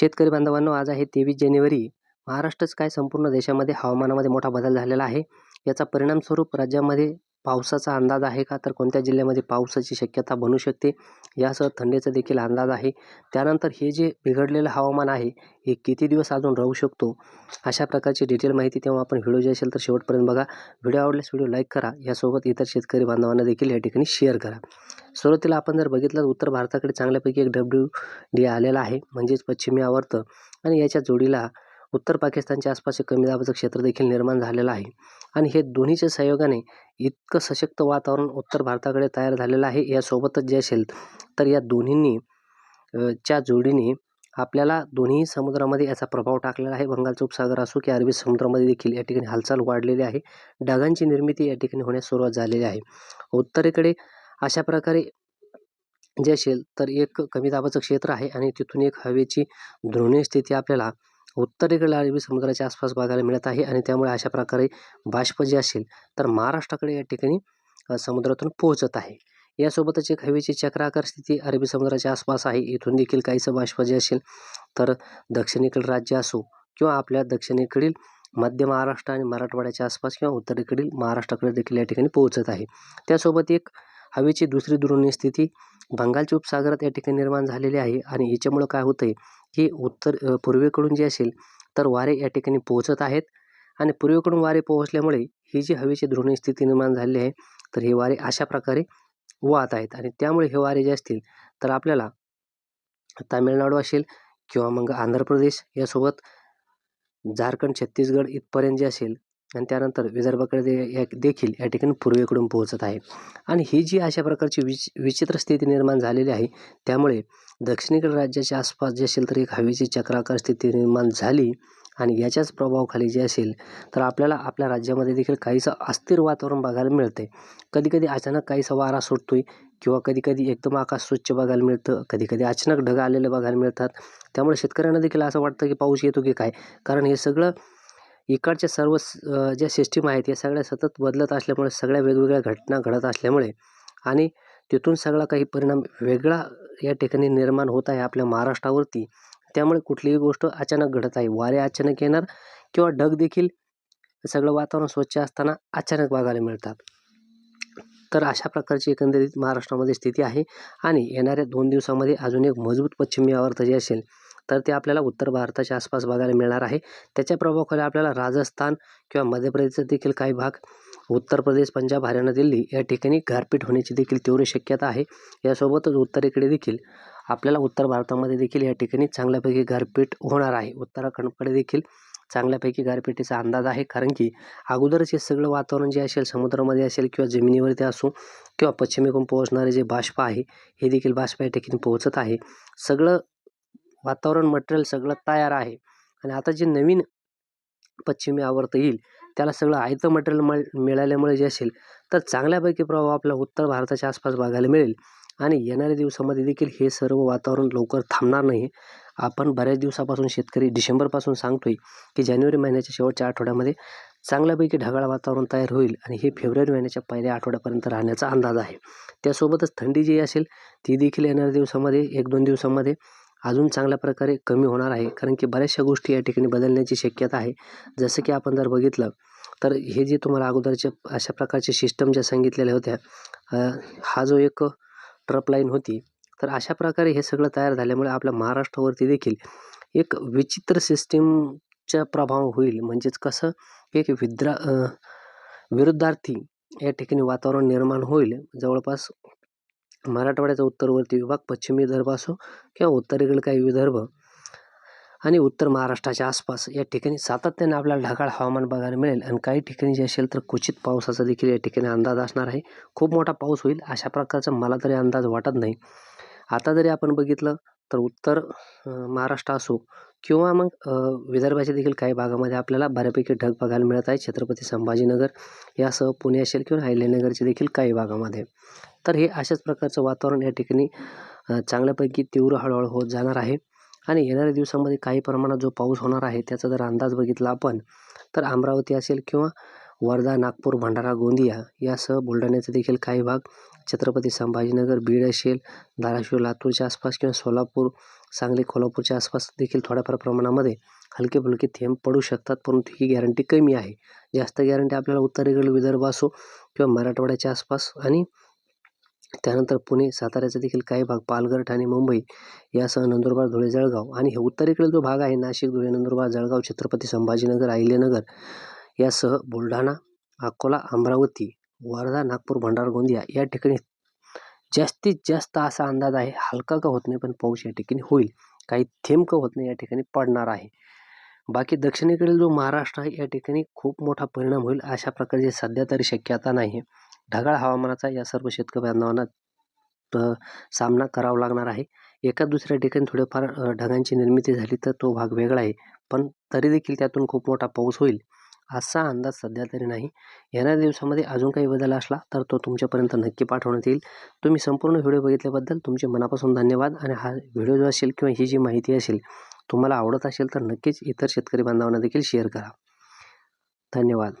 शेतकरी बांधवांनो आज आहे तेवीस जानेवारी. महाराष्ट्रच काय संपूर्ण देशामध्ये हवामानामध्ये मोठा बदल झालेला आहे. याचा परिणामस्वरूप राज्यामध्ये पावसाचा अंदाज आहे का? तर कोणत्या जिल्ह्यामध्ये पावसाची शक्यता बनू शकते? यासह थंडीचा देखील अंदाज आहे. त्यानंतर हे जे बिघडलेलं हवामान आहे हे किती दिवस अजून राहू शकतो? अशा प्रकारची डिटेल माहिती तेव्हा आपण व्हिडिओ जे असेल तर शेवटपर्यंत बघा. व्हिडिओ आवडल्यास व्हिडिओ लाईक करा. यासोबत इतर शेतकरी बांधवांना देखील या ठिकाणी शेअर करा. सुरुवातीला आपण जर बघितलं उत्तर भारताकडे चांगल्यापैकी एक डब्ल्यू डी आलेला आहे म्हणजेच पश्चिमी आवर्त. आणि याच्या जोडीला उत्तर पाकिस्तानच्या आसपासचे कमी दाबाचं क्षेत्र देखील निर्माण झालेलं आहे. आणि हे दोन्हीच्या सहयोगाने इतकं सशक्त वातावरण उत्तर भारताकडे तयार झालेलं आहे यासोबतच जे असेल तर या दोन्हींनी च्या जोडीने आपल्याला दोन्ही समुद्रामध्ये याचा प्रभाव टाकलेला आहे. बंगालचा उपसागर असो की अरबी समुद्रामध्ये देखील या ठिकाणी हालचाल वाढलेली आहे. ढगांची निर्मिती या ठिकाणी होण्यास सुरुवात झालेली आहे. उत्तरेकडे अशा प्रकारे जे असेल तर एक कमी दाबाचं क्षेत्र आहे आणि तिथून एक हवेची ध्रुवीय स्थिती आपल्याला उत्तरेकडील अरबी समुद्राच्या आसपास बघायला मिळत आहे आणि त्यामुळे अशा प्रकारे बाष्प जे असेल तर महाराष्ट्राकडे या ठिकाणी समुद्रातून पोहोचत आहे. यासोबतच एक हवेची चक्राकार स्थिती अरबी समुद्राच्या आसपास आहे. इथून देखील काहीसं बाष्प जे असेल तर दक्षिणेकडील राज्य असो किंवा आपल्या दक्षिणेकडील मध्य महाराष्ट्र आणि मराठवाड्याच्या आसपास किंवा उत्तरेकडील महाराष्ट्राकडे देखील या ठिकाणी पोहोचत आहे. त्यासोबत एक हवेची दुसरी दुरुणी स्थिती बंगालच्या उपसागरात या ठिकाणी निर्माण झालेली आहे आणि याच्यामुळं काय होतं आहे की उत्तर पूर्वेकडून जे असेल तर वारे या ठिकाणी पोहोचत आहेत आणि पूर्वेकडून वारे पोहोचल्यामुळे ही जी हवेची ध्रुवणी स्थिती निर्माण झालेली आहे तर हे वारे अशा प्रकारे वाहत आहेत आणि त्यामुळे हे वारे जे असतील तर आपल्याला तामिळनाडू असेल किंवा मग आंध्र प्रदेश यासोबत झारखंड छत्तीसगड इथपर्यंत जे असेल आणि त्यानंतर विदर्भाकडे या देखील या ठिकाणी पूर्वेकडून पोहोचत आहे. आणि ही जी अशा प्रकारची विच विचित्र स्थिती निर्माण झालेली आहे त्यामुळे दक्षिणेकडील राज्याच्या आसपास जे असेल तर एक हवेची चक्राकार स्थिती निर्माण झाली आणि याच्याच प्रभावाखाली जे असेल तर आपल्याला आपल्या राज्यामध्ये देखील काहीसं अस्थिर वातावरण बघायला मिळते कधी कधी अचानक काहीसा वारा सुटतो आहे किंवा कधीकधी एकदम आकाश स्वच्छ बघायला मिळतं कधी कधी अचानक ढग आलेले बघायला मिळतात. त्यामुळे शेतकऱ्यांना देखील असं वाटतं की पाऊस येतो की काय? कारण हे सगळं इकडच्या सर्व ज्या सिस्टीम आहेत या सगळ्या सतत बदलत असल्यामुळे सगळ्या वेगवेगळ्या घटना घडत असल्यामुळे आणि तिथून सगळा काही परिणाम वेगळा या ठिकाणी निर्माण होत आहे आपल्या महाराष्ट्रावरती. त्यामुळे कुठलीही गोष्ट अचानक घडत आहे. वारे अचानक येणार किंवा ढग देखील सगळं वातावरण स्वच्छ असताना अचानक बघायला मिळतात. तर अशा प्रकारची एकंदरीत महाराष्ट्रामध्ये स्थिती आहे आणि येणाऱ्या दोन दिवसामध्ये अजून एक मजबूत पश्चिमी आवर्त जे असेल. तर ते आपल्याला उत्तर भारताच्या आसपास बघायला मिळणार आहे. त्याच्या प्रभावाखाली आपल्याला राजस्थान किंवा मध्य प्रदेशचा देखील काही भाग उत्तर प्रदेश पंजाब हरियाणा दिल्ली या ठिकाणी गारपीट होण्याची देखील तीव्र शक्यता आहे. यासोबतच उत्तरेकडे देखील आपल्याला उत्तर भारतामध्ये देखील या ठिकाणी चांगल्यापैकी गारपीट होणार आहे. उत्तराखंडकडे देखील चांगल्यापैकी गारपिटीचा अंदाज आहे. कारण की अगोदरच हे सगळं वातावरण जे असेल समुद्रामध्ये असेल किंवा जमिनीवरती असो किंवा पश्चिमेकडून पोहोचणारे जे बाष्प आहे हे देखील बाष्प या ठिकाणी पोहोचत आहे. सगळं वातावरण मटेरियल सगळं तयार आहे. आणि आता जे नवीन पश्चिमी आवर्त येईल त्याला सगळं आयतं मटेरियल मळ मिळाल्यामुळे जे असेल तर चांगल्यापैकी प्रभाव आपला उत्तर भारताच्या आसपास बघायला मिळेल. आणि येणाऱ्या दिवसामध्ये देखील हे सर्व वातावरण लवकर थांबणार नाही. आपण बऱ्याच दिवसापासून शेतकरी डिसेंबरपासून सांगतोय की जानेवारी महिन्याच्या शेवटच्या आठवड्यामध्ये चांगल्यापैकी ढगाळ वातावरण तयार होईल आणि हे फेब्रुवारी महिन्याच्या पहिल्या आठवड्यापर्यंत राहण्याचा अंदाज आहे. त्यासोबतच थंडी जी असेल ती देखील येणाऱ्या दिवसामध्ये एक दोन दिवसामध्ये अजून चांगल्या प्रकारे कमी होणार आहे. कारण की बऱ्याचशा गोष्टी या ठिकाणी बदलण्याची शक्यता आहे. जसं की आपण जर बघितलं तर हे जे तुम्हाला अगोदरच्या अशा प्रकारचे सिस्टम ज्या सांगितलेल्या होत्या हा जो एक ट्रप लाईन होती तर अशा प्रकारे हे सगळं तयार झाल्यामुळे आपल्या महाराष्ट्रावरती देखील एक विचित्र सिस्टीमचा प्रभाव होईल. म्हणजेच कसं एक विद्रा विरुद्धार्थी या ठिकाणी वातावरण निर्माण होईल. जवळपास मराठवाड्याचा उत्तरवर्ती विभाग पश्चिमी विदर्भ असो किंवा उत्तरेकडील काही विदर्भ आणि उत्तर महाराष्ट्राच्या आसपास या ठिकाणी सातत्याने आपल्याला ढगाळ हवामान बघायला मिळेल आणि काही ठिकाणी जे असेल तर क्वचित पावसाचा देखील या ठिकाणी अंदाज असणार आहे. खूप मोठा पाऊस होईल अशा प्रकारचा मला तरी अंदाज वाटत नाही. आता जरी आपण बघितलं तर उत्तर महाराष्ट्र असो किंवा मग विदर्भाच्या देखील काही भागामध्ये आपल्याला बऱ्यापैकी ढग बघायला मिळत आहे. छत्रपती संभाजीनगर यासह पुणे असेल किंवा अहिल्यानगरचे देखील काही भागामध्ये. तर हे अशाच प्रकारचं वातावरण या ठिकाणी चांगल्यापैकी तीव्र हळूहळू होत जाणार आहे. आणि येणाऱ्या दिवसामध्ये काही प्रमाणात जो पाऊस होणार आहे त्याचा जर अंदाज बघितला आपण तर अमरावती असेल किंवा वर्धा नागपूर भंडारा गोंदिया यासह बुलढाण्याचा देखील काही भाग छत्रपती संभाजीनगर बीड असेल धाराशिव लातूरच्या आसपास किंवा सोलापूर सांगली कोल्हापूरच्या आसपास देखील थोड्याफार प्रमाणामध्ये हलके फुलके थेंब पडू शकतात परंतु ही गॅरंटी कमी आहे. जास्त गॅरंटी आपल्याला उत्तरेकडील विदर्भ असो किंवा मराठवाड्याच्या आसपास आणि त्यानंतर पुणे साताऱ्याचा देखील काही भाग पालघर ठाणे मुंबई यासह नंदुरबार धुळे जळगाव आणि हे उत्तरेकडील जो भाग आहे नाशिक धुळे नंदुरबार जळगाव छत्रपती संभाजीनगर अहिल्यानगर यासह बुलढाणा अकोला अमरावती वर्धा नागपूर भंडारा गोंदिया या ठिकाणी जास्तीत जास्त असा अंदाज आहे हलका का होत नाही पण पाऊस या ठिकाणी होईल. काही थेंब का होत नाही या ठिकाणी पडणार आहे. बाकी दक्षिणेकडील जो महाराष्ट्र आहे या ठिकाणी खूप मोठा परिणाम होईल अशा प्रकारची सध्या तरी शक्यता नाही ढगाळ हवामानाचा या सर्व शेतकरी बांधवांना सामना करावा लागणार आहे. एका दुसऱ्या ठिकाणी थोडेफार ढगांची निर्मिती झाली तर तो भाग वेगळा आहे. पण तरी देखील त्यातून खूप मोठा पाऊस होईल असा अंदाज सध्या तरी नाही. येणाऱ्या दिवसामध्ये अजून काही बदल असला तर तो तुमच्यापर्यंत नक्की पाठवण्यात येईल. तुम्ही संपूर्ण व्हिडिओ बघितल्याबद्दल तुमचे मनापासून धन्यवाद आणि हा व्हिडिओ जो असेल किंवा ही जी माहिती असेल तुम्हाला आवडत असेल तर नक्कीच इतर शेतकरी बांधवांना देखील शेअर करा. धन्यवाद.